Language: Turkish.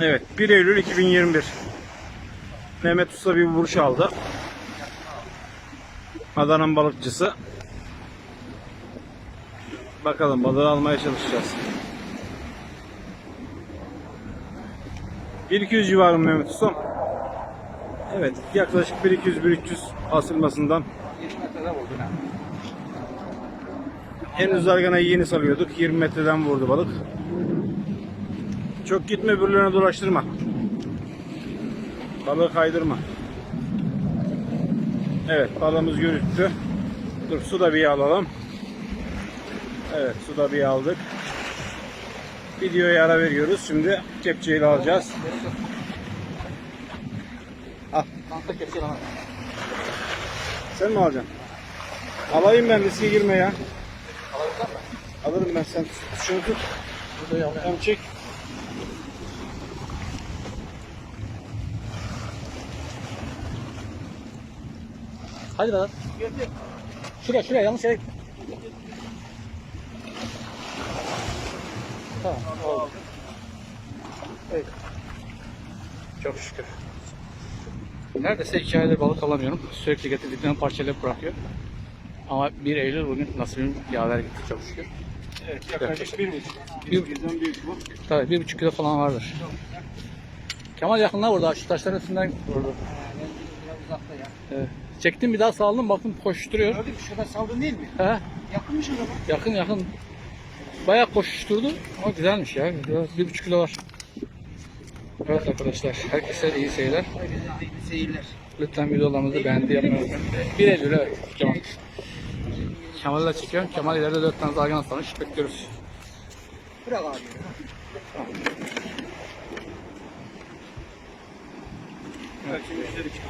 Evet 1 Eylül 2021. Mehmet Usta bir vuruş aldı. Adana'nın balıkçısı. Bakalım balığı almaya çalışacağız. 1-200 civarı Mehmet Usta. Evet yaklaşık 1-200-1-300 asılmasından 20 metrede vurdun ha. Henüz zarganayı yeni salıyorduk. 20 metreden vurdu balık. Çok gitme bürlerine dolaştırma. Balığı kaydırma. Evet balığımız görüktü. Dur su da bir alalım. Evet su da bir aldık. Videoya ara veriyoruz. Şimdi kepçeyle alacağız. Al. Sen mi alacaksın? Alayım ben riske girme ya. Alırım ben sen şunu tut. Hem çek. Hadi lan. Şuraya şuraya yanlış yere. Tamam. Oldu. Evet. Çok şükür. Neredeyse iki aydır balık alamıyorum. Sürekli getirdiklerini parçalayıp bırakıyor. Ama 1 Eylül bugün nasibim yaver gitti çok şükür. Evet yaklaşık bir buçuk. Bir- Bir buçuktan büyük bu. Tabii bir buçuk kilo falan vardır. Kemal yakında vurdu. Şu taşların üstünden vurdu. Evet. Çektim bir daha saldım baktım koşturuyor. Gördük şu kadar saldın değil mi? He, Yakınmış o zaman. yakın yakın. Bayağı koşuşturdu ama güzelmiş ya. Bir buçuk kilo var. Evet arkadaşlar herkese iyi seyirler. Hayırlı seyirler. Lütfen videolarımızı beğendi yapmayı unutmayın. Bir Eylül evet Kemal. Kemal'le çekiyorum. Kemal ileride dört tane zargana atlamış. Bekliyoruz. Bırak abi. Evet, şimdi üstelik